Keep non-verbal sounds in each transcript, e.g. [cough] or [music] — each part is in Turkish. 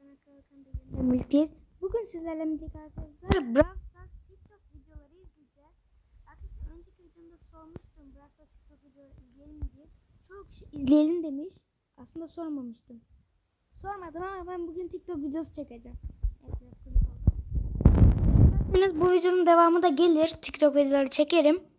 Arkadaşlar birlikteyiz. Bugün sizlerle birlikte arkadaşlar Brawl Stars TikTok videoları izleyeceğiz. Arkadaşlar önceki videomda sormuştum Brawl Stars TikTok videoları izleyelim mi diye. Çok kişi izleyelim demiş. Aslında sormamıştım. Sormadım ama ben bugün TikTok videosu çekeceğim. Evet, bu videonun devamı da gelir. TikTok videoları çekerim.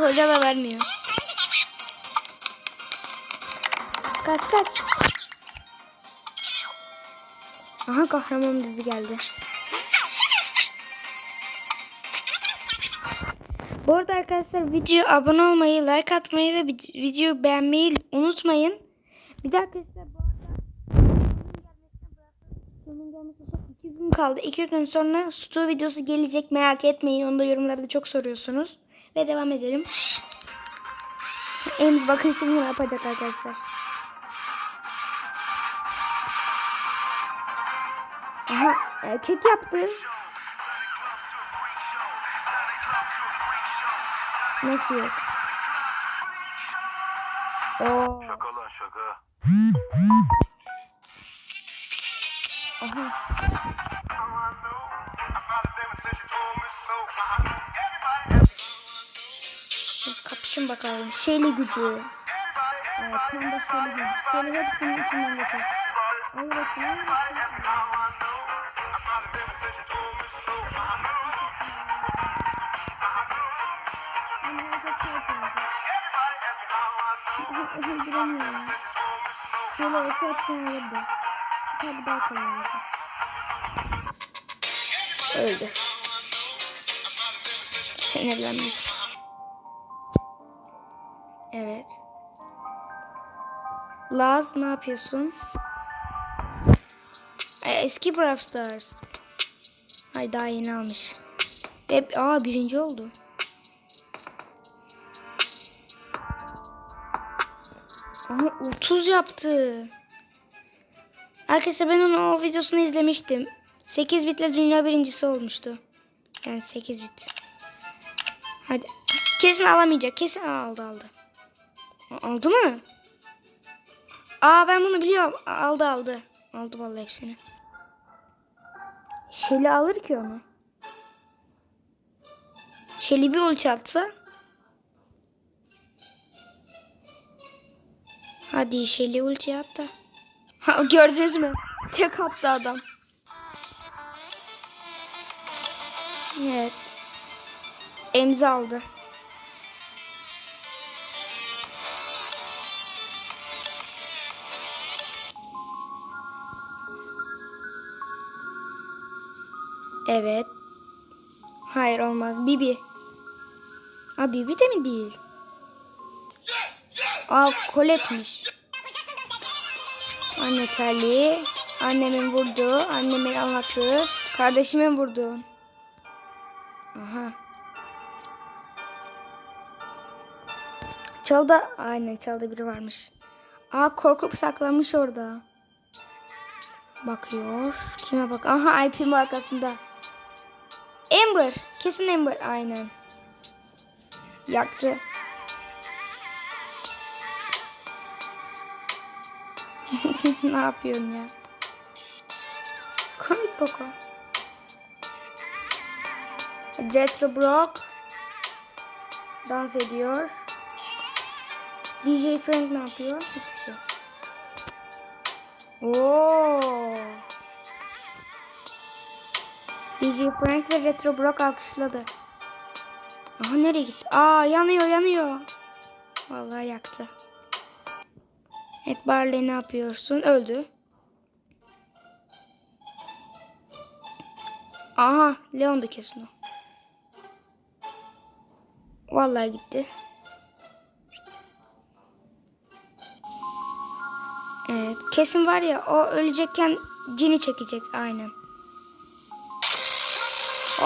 Hoca da vermiyor. Kaç kaç. Aha kahraman bibi geldi. Bu arada arkadaşlar videoya abone olmayı, like atmayı ve vid- videoyu beğenmeyi unutmayın. Bir de arkadaşlar bu arada Suyun gelmesine son iki gün kaldı. İki gün sonra Stu videosu gelecek merak etmeyin. Onu da yorumlarda çok soruyorsunuz. Ve devam edelim. En bakın şimdi ne yapacak arkadaşlar. Aha e, kek yaptı. Nasıl yok? Oo. Şaka lan şaka. Aha. Kapışın bakalım. Şeyli gücü. Evet, tam da şeyli gücü. Şeyli hepsinin içinden geçer. Al bakayım. Bilemiyorum. Şöyle öte ötken alırdı. Tabi daha kolay oldu. Öldü. Sinirlenmiş. Evet. Laz ne yapıyorsun? E, eski Brawl Stars. Hay daha yeni almış. Hep aa birinci oldu. Ama 30 yaptı. Arkadaşlar ben onun o videosunu izlemiştim. 8 bitle dünya birincisi olmuştu. Yani 8 bit. Hadi. Kesin alamayacak. Kesin aldı aldı. Aldı mı? Aa ben bunu biliyorum. Aldı aldı. Aldı vallahi hepsini. Şeli alır ki onu. Şeli bir ulti atsa. Hadi Şeli ulti at da. Ha, gördünüz mü? Tek attı adam. Evet. Emzi aldı. Evet. Hayır olmaz. Bibi. Aa Bibi de mi değil? Aa Colette'miş. Anne terliği. Annemin vurduğu. Annemin anlattığı. Kardeşimin vurduğu. Aha. Çalda. Aynen çalda biri varmış. Aa korkup saklanmış orada. Bakıyor. Kime bak? Aha IP'm arkasında. Amber. Kesin Amber. Aynen. Yaktı. [laughs] ne yapıyorsun ya? Komik Poco. Retro Brock dans ediyor. DJ Frank ne yapıyor? Hiçbir şey. Oo. DJ Frank ve Retro Brock alkışladı. Aha nereye gitti? Aa yanıyor yanıyor. Vallahi yaktı. Evet Barley ne yapıyorsun? Öldü. Aha Leon da kesin o. Vallahi gitti. Evet kesin var ya o ölecekken cini çekecek aynen.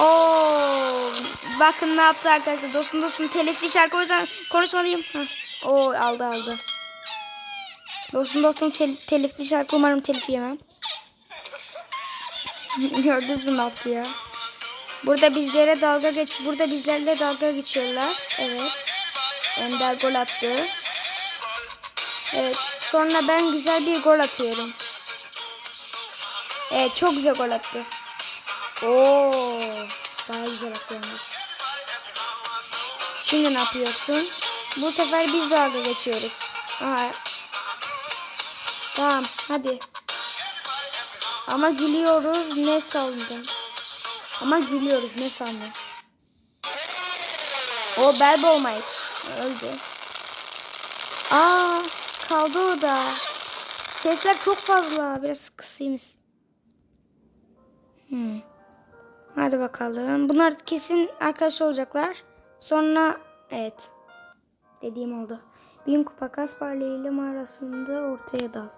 Oo, bakın ne yaptı arkadaşlar. Dostum dostum telifli şarkı o yüzden konuşmalıyım. Heh. Aldı aldı. Dostum dostum tel- telifli şarkı umarım telif yemem. [laughs] Gördünüz mü ne yaptı ya? Burada bizlere dalga geç, burada bizlerle dalga geçiyorlar. Evet. Ender gol attı. Evet. Sonra ben güzel bir gol atıyorum. Evet çok güzel gol attı. Oo, daha güzel atıyormuş. Şimdi ne yapıyorsun? Bu sefer biz dalga geçiyoruz. Aha. Tamam hadi. Ama gülüyoruz ne sandın? Ama gülüyoruz ne sandın? O boy Mike. Öldü. Aa kaldı orada. Sesler çok fazla. Biraz kısayım. Hmm. Hadi bakalım. Bunlar kesin arkadaş olacaklar. Sonra evet. Dediğim oldu. Bin kupa Kaspar'la ile arasında ortaya dal.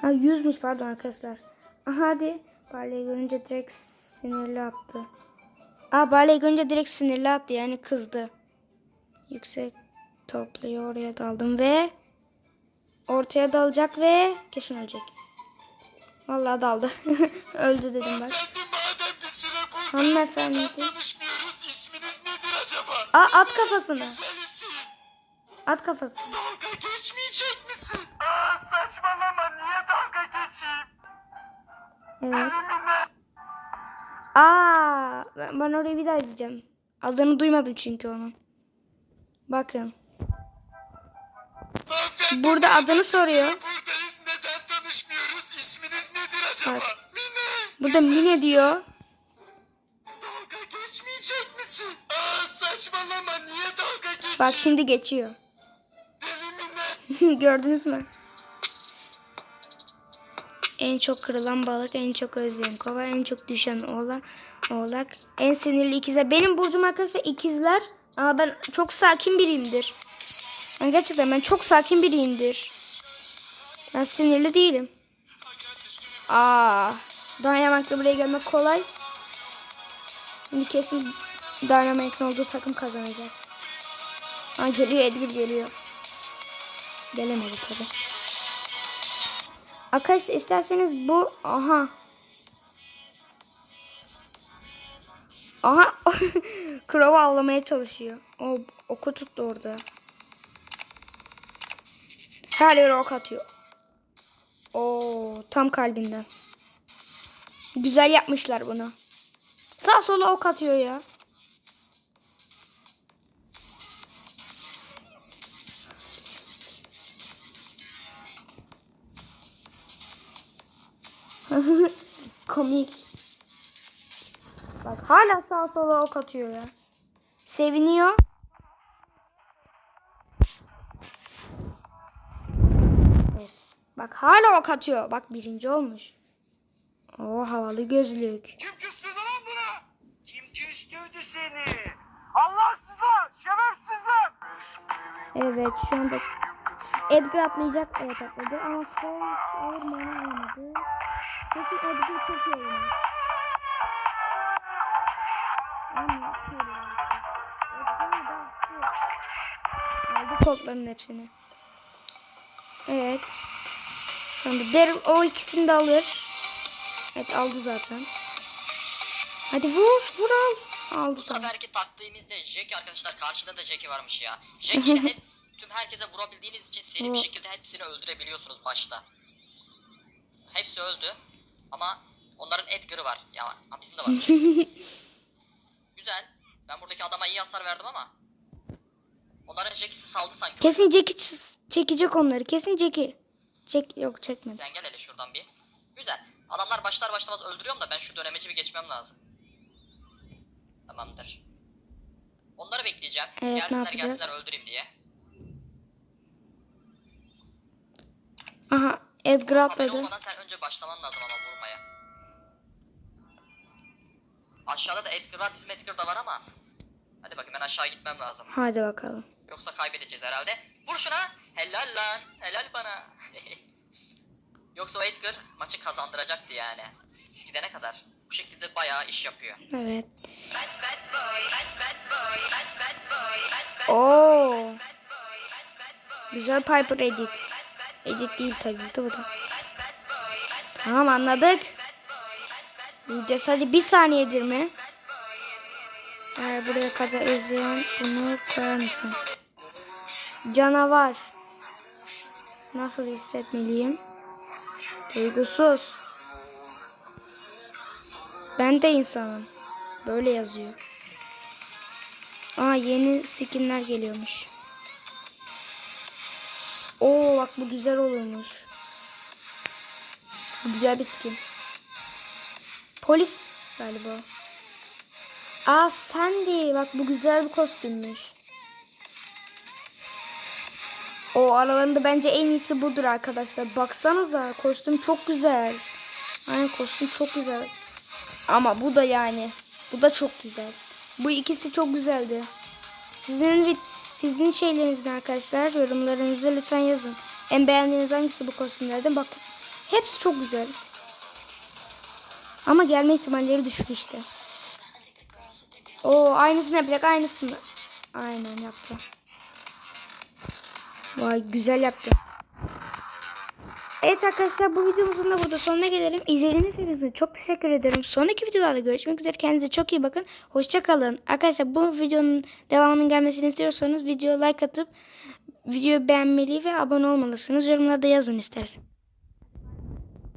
Ha 100'müş pardon arkadaşlar. Hadi. Barley'i görünce direkt sinirli attı. Aa Barley'i görünce direkt sinirli attı yani kızdı. Yüksek topluyor oraya daldım ve ortaya dalacak ve kesin ölecek. Vallahi daldı. [laughs] Öldü dedim buradayız Hanımefendi. neden tanışmıyoruz? İsminiz nedir acaba? Aa at kafasını. At kafasını. Dalga geçmeyecek misin? Aa saçmalama niye dalga geçeyim? Evet. Aa ben, ben orayı bir daha izleyeceğim. Adını duymadım çünkü onun. Bakın. Burada adını soruyor. Acaba? Bak. Mine. Burada Mine diyor. Dalga geçmeyecek misin? Aa saçmalama niye dalga geçeyim? Bak şimdi geçiyor. [laughs] Gördünüz mü? En çok kırılan balık, en çok özleyen kova, en çok düşen oğlak, oğlak, en sinirli ikizler. Benim burcum arkadaşlar ikizler ama ben çok sakin biriyimdir. Yani gerçekten ben çok sakin biriyimdir. Ben sinirli değilim. Aa, Dynamite'la buraya gelmek kolay. Şimdi kesin Dynamite'ın olduğu takım kazanacak. Aa, geliyor Edgar geliyor. Gelemedi tabi. Arkadaşlar isterseniz bu aha. Aha [laughs] Krova avlamaya çalışıyor. O oku tuttu orada. Her yere ok atıyor. Oo tam kalbinden. Güzel yapmışlar bunu. Sağ sola ok atıyor ya. [laughs] Komik. Bak hala sağ sola ok atıyor ya. Seviniyor. Hala ok atıyor. Bak birinci olmuş. O havalı gözlük. Kim küstürdü lan buna? Kim küstürdü seni? Allahsızlar, şerefsizler. Evet şu anda Edgar atlayacak. Evet atladı ama son alır mı alamadı. Kesin Edgar çok iyi şu. Aldı kodların hepsini. Evet. Şimdi Daryl o ikisini de alır. Evet aldı zaten. Hadi vur vur al. Aldı Bu seferki taktiğimiz de Jackie arkadaşlar karşıda da Jackie varmış ya. [laughs] Hep- tüm herkese vurabildiğiniz için seri bir şekilde hepsini öldürebiliyorsunuz başta. Hepsi öldü ama onların Edgar'ı var. Ya bizim de var. Jackie'miz. [laughs] Güzel. Ben buradaki adama iyi hasar verdim ama onların Jackie'si saldı sanki. Kesin Jackie ç- çekecek onları. Kesin Jackie. Çek yok çekmedi. Sen gel hele şuradan bir. Güzel. Adamlar başlar başlamaz öldürüyorum da ben şu dönemeci bir geçmem lazım. Tamamdır. Onları bekleyeceğim. Evet, gelsinler gelsinler öldüreyim diye. Aha Edgar atladı. olmadan sen önce başlaman lazım ama vurmaya. Aşağıda da Edgar var. Bizim Edgar da var ama. Hadi bakayım ben aşağı gitmem lazım. Hadi bakalım. Yoksa kaybedeceğiz herhalde. Vur şuna. Helal lan. Helal bana. Yoksa o Edgar maçı kazandıracaktı yani. Biz gidene kadar. Bu şekilde bayağı iş yapıyor. Evet. Oo. Güzel Piper edit. Edit değil tabii de bu da. Tamam anladık. Sadece bir saniyedir mi? Eğer buraya kadar izleyen bunu koyar mısın? Canavar. Nasıl hissetmeliyim? Duygusuz. Ben de insanım. Böyle yazıyor. Aa yeni skinler geliyormuş. Oo bak bu güzel olurmuş. Bu güzel bir skin. Polis galiba. Aa Sandy bak bu güzel bir kostümmüş. O aralarında bence en iyisi budur arkadaşlar. Baksanıza kostüm çok güzel. Aynen kostüm çok güzel. Ama bu da yani. Bu da çok güzel. Bu ikisi çok güzeldi. Sizin sizin şeylerinizden arkadaşlar yorumlarınızı lütfen yazın. En beğendiğiniz hangisi bu kostümlerden? Bak hepsi çok güzel. Ama gelme ihtimalleri düşük işte. O aynısını yapacak aynısını. Aynen yaptı. Vay güzel yaptı. Evet arkadaşlar bu videomuzun da burada sonuna gelelim. İzlediğiniz için çok teşekkür ederim. Sonraki videolarda görüşmek üzere. Kendinize çok iyi bakın. Hoşçakalın. Arkadaşlar bu videonun devamının gelmesini istiyorsanız videoya like atıp videoyu beğenmeli ve abone olmalısınız. Yorumlarda yazın isterseniz.